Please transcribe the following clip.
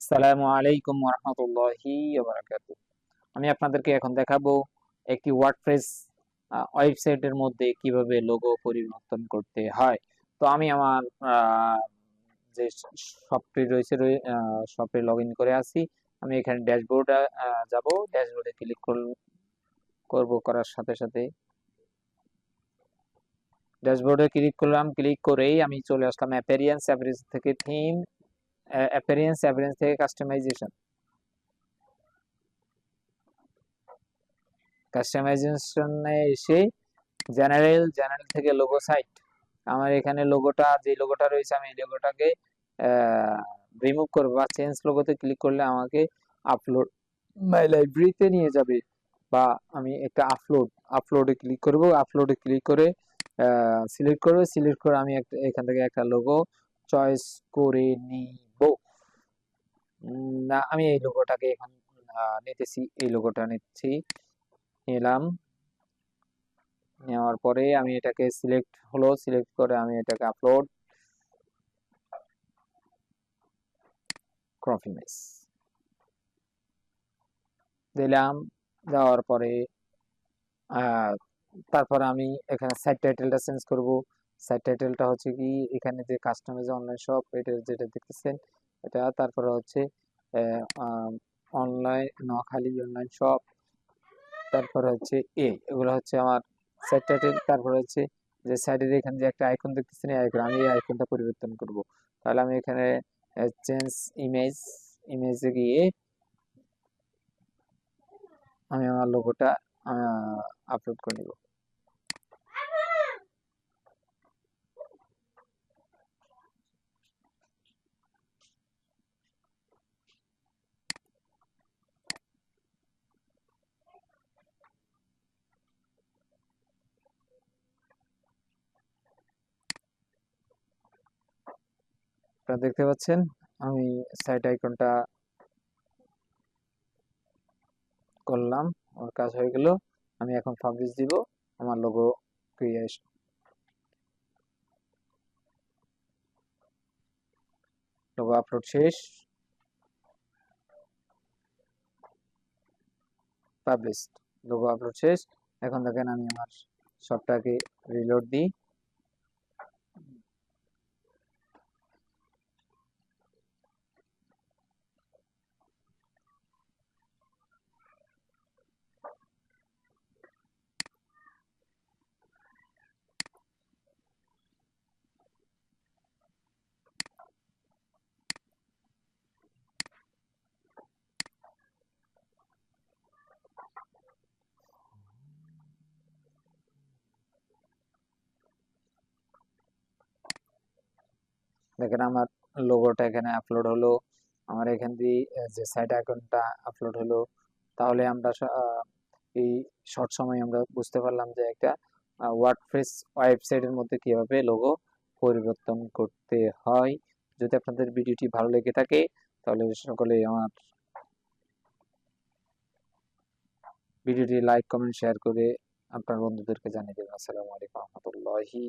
আসসালামু আলাইকুম রহমতুল্লাহি আমি আপনাদেরকে এখন দেখাবো একটি ওয়ার্ডপ্রেস ওয়েবসাইটের মধ্যে কীভাবে লোগো পরিবর্তন করতে হয়। তো আমি আমার যে শপটি রয়েছে শপে লগ করে আছি। আমি এখানে ড্যাশবোর্ডে যাব। ড্যাশবোর্ডে ক্লিক করব করার সাথে সাথে। ড্যাশবোর্ডে ক্লিক করলাম। ক্লিক করেই আমি চলে আসলাম অ্যাপেরিয়েন্স অ্যাপেরিয়েন্স থেকে থিম অ্যাপিয়ারেন্স অ্যাপিয়ারেন্স থেকে কাস্টমাইজেশন কাস্টমাইজেশনে এসে জেনারেল জেনারেল থেকে লোগো সাইট আমার এখানে লোগোটা যে লোগোটা রয়েছে, আমি এই লোগোটাকে রিমুভ করব বা চেঞ্জ লোগোতে ক্লিক করলে আমাকে আপলোড মাই লাইব্রেরিতে নিয়ে যাবে বা আমি একটা আপলোড আপলোডে ক্লিক করব। আপলোডে ক্লিক করে সিলেক্ট করবে। সিলেক্ট করে আমি একটা, এখান থেকে একটা লোগো চয়েস করে নিব না, আমি এই লোগোটাকে এখন নিতেছি, এই লোগোটা নিচ্ছি। নিলাম। নেওয়ার পরে আমি এটাকে সিলেক্ট হলো সিলেক্ট করে আমি এটাকে আপলোড ক্রপ ইমেজ দিলাম, দেওয়ার পরে তারপর আমি এখানে সাইট টাইটেলটা চেঞ্জ করব। সাইট টাইটেলটা হচ্ছে কি, এখানে যে কাস্টমাইজ অনলাইন শপ এটা যেটা দেখতেছেন এটা তারপরে হচ্ছে অনলাইন নোয়াখালী অনলাইন শপ তারপরে হচ্ছে এ এগুলো হচ্ছে আমার টাইটেল তারপরে হচ্ছে যে সাইডের এখানে যে একটা আইকন দেখতেছেন, এই আইকন আমি এই আইকনটা পরিবর্তন করব। তাহলে আমি এখানে চেঞ্জ ইমেজ ইমেজে গিয়ে আমি আমার লোগোটা আপলোড করে নিব। আপনারা দেখতে পাচ্ছেন, আমি সাইট আইকনটা করলাম, আমার কাজ হয়ে গেল, আমি এখন পাবলিশ দিব, আমার লোগো ক্রিয়েশন লোগো আপলোড শেষ পাবলিশ লোগো আপলোড শেষ, এখন দেখেন আমি আমার সবটাকে রিলোড দিই। দেখেন আমার লোগোটা এখানে আপলোড হলো। আমার এখান দিয়ে যে সাইট আইকনটা আপলোড হলো। তাহলে আমরা এই শর্ট সময় আমরা বুঝতে পারলাম যে একটা ওয়ার্ডপ্রেস ওয়েবসাইটের মধ্যে কীভাবে লোগো পরিবর্তন করতে হয়। যদি আপনাদের ভিডিওটি ভালো লেগে থাকে, তাহলে সকলে আমার ভিডিওটি লাইক কমেন্ট শেয়ার করে আপনার বন্ধুদেরকে জানিয়ে দেবেন। আসসালামু আলাইকুম রহমতুল্লাহি